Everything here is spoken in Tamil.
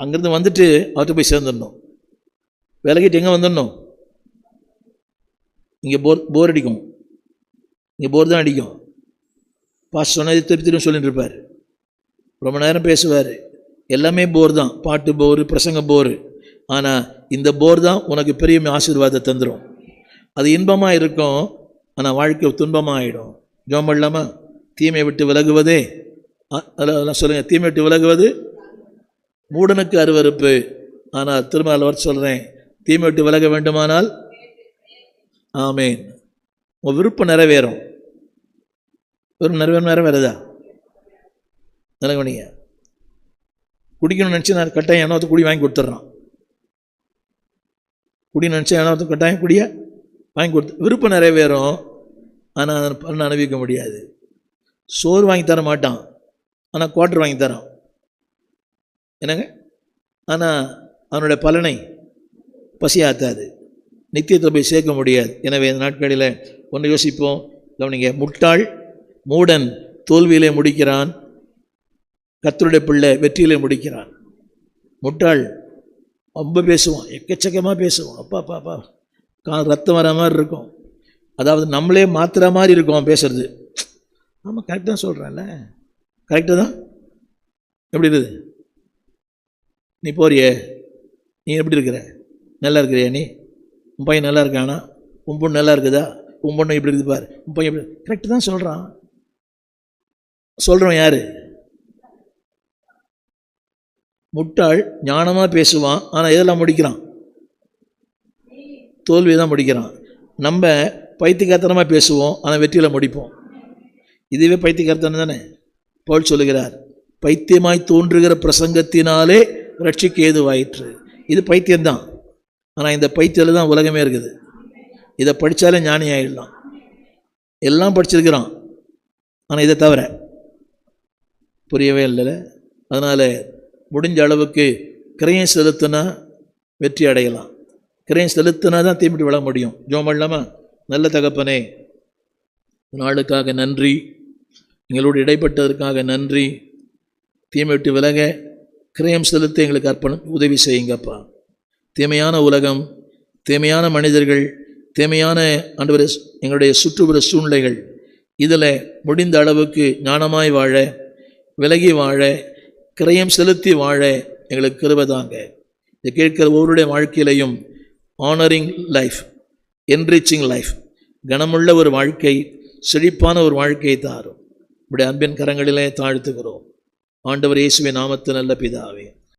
அங்கேருந்து வந்துட்டு அவர்கிட்ட போய் சேர்ந்துடணும். விலகிட்டு எங்கே வந்துடணும்? இங்கே போர் போர் அடிக்கும். இங்கே போர் தான் அடிக்கும். பாஸ் சொன்னது திருப்பி திரும்ப சொல்லிட்டு இருப்பார். ரொம்ப நேரம் பேசுவார். எல்லாமே போர் தான். பாட்டு போர் பிரசங்க போர். ஆனால் இந்த போர் தான் உனக்கு பெரிய ஆசீர்வாதத்தை தந்துடும் அது இன்பமாக இருக்கும் ஆனால் வாழ்க்கை துன்பமாக ஆகிடும் ஜோம் இல்லாமல் தீமையை விட்டு விலகுவதே. அதெல்லாம் சொல்லுங்கள் தீமை விட்டு விலகுவது மூடனுக்கு அருவருப்பு. ஆனால் திரும்ப அதில் வர சொல்கிறேன் தீமை விட்டு விலக வேண்டுமானால்? ஆமேன். உங்கள் விருப்பம் நிறைவேறும். விருப்பம் நிறைவேறும் நிறைவேறதா? நிலங்கணிங்க குடிக்கணும்னு நினச்சி நான் கட்டாயம் எண்ணத்தை குடி வாங்கி கொடுத்துட்றான் குடி நினச்சா எண்ணத்தை கட்டாயம் குடிய வாங்கி கொடுத்து விருப்பம் நிறைவேறும். ஆனால் அதை பலன் அனுபவிக்க முடியாது. சோறு வாங்கி தர மாட்டான். ஆனால் குவார்டர் வாங்கி தரான். என்னங்க? ஆனால் அவனுடைய பலனை பசியாத்தாது நித்தியத்தில் போய் சேர்க்க முடியாது. எனவே இந்த நாட்களில் ஒன்று யோசிப்போம். கவனிங்க முட்டாள் மூடன் தோல்வியிலே முடிக்கிறான். கத்தருடைய பிள்ளை வெற்றியிலே முடிக்கிறான். முட்டாள் ரொம்ப பேசுவான். எக்கச்சக்கமாக பேசுவான். அப்பா அப்பா அப்பா. கா ரத்தம் வர மாதிரி இருக்கும். அதாவது நம்மளே மாத்துற மாதிரி இருக்கும் அவன் பேசுறது. ஆமாம் கரெக்டாக சொல்கிறேன்ல கரெக்டாக தான்? எப்படி இருக்குது நீ போறியே? நீ எப்படி இருக்கிற? நல்லா இருக்கிறியா நீ? உன் பையன் நல்லா இருக்கானா? உன் பொண்ணு நல்லா இருக்குதா? உன் பொண்ணு இப்படி இருக்குது பாரு. உன் பையன் எப்படி கரெக்டு தான் சொல்கிறான் சொல்கிறவன் யார்? முட்டாள் ஞானமாக பேசுவான் ஆனால் எதெல்லாம் முடிக்கிறான்? தோல்வி தான் முடிக்கிறான். நம்ம பைத்தியக்காரத்தனமாக பேசுவோம் ஆனால் வெற்றியில் முடிப்போம். இதுவே பைத்தியக்காரத்தனம் தானே? பவுல் சொல்லுகிறார் பைத்தியமாய் தோன்றுகிற பிரசங்கத்தினாலே ரட்சிக்கு ஏதுவாயிற்று. இது பைத்தியம்தான். ஆனால் இந்த பைத்தியில் தான் உலகமே இருக்குது. இதை படித்தாலே ஞானி ஆகிடலாம் எல்லாம் படிச்சிருக்கிறான். ஆனால் இதை தவிர புரியவே இல்லை அதனால் முடிஞ்ச அளவுக்கு கிரையம் செலுத்தினா வெற்றி அடையலாம். கிரையம் செலுத்தினா தான் தீமிட்டு விழ முடியும். ஜோம் இல்லாமல் நல்ல தகப்பனே நாளுக்காக நன்றி. எங்களோடு இடைப்பட்டதற்காக நன்றி. தீமை விட்டு விலக. கிரயம் செலுத்த எங்களுக்கு அர்ப்பணம் உதவி செய்யுங்கப்பா தீமையான உலகம் தேமையான மனிதர்கள் தேமையான ஆண்டவரே எங்களுடைய சுற்றுப்புற சூழ்நிலைகள் இதில் முடிந்த அளவுக்கு ஞானமாய் வாழ விலகி வாழ கிரயம் செலுத்தி வாழ எங்களுக்கு கிருபதாங்க இதை கேட்கிற ஒவ்வொருடைய வாழ்க்கையிலையும் ஆனரிங் லைஃப் என்ரிச்சிங் லைஃப் கனமுள்ள ஒரு வாழ்க்கை செழிப்பான ஒரு வாழ்க்கையை தாரும். இப்படி அன்பின் கரங்களிலே தாழ்த்துகிறோம். ஆண்டவர் இயேசுவின் நாமத்து நல்ல பிதாவே.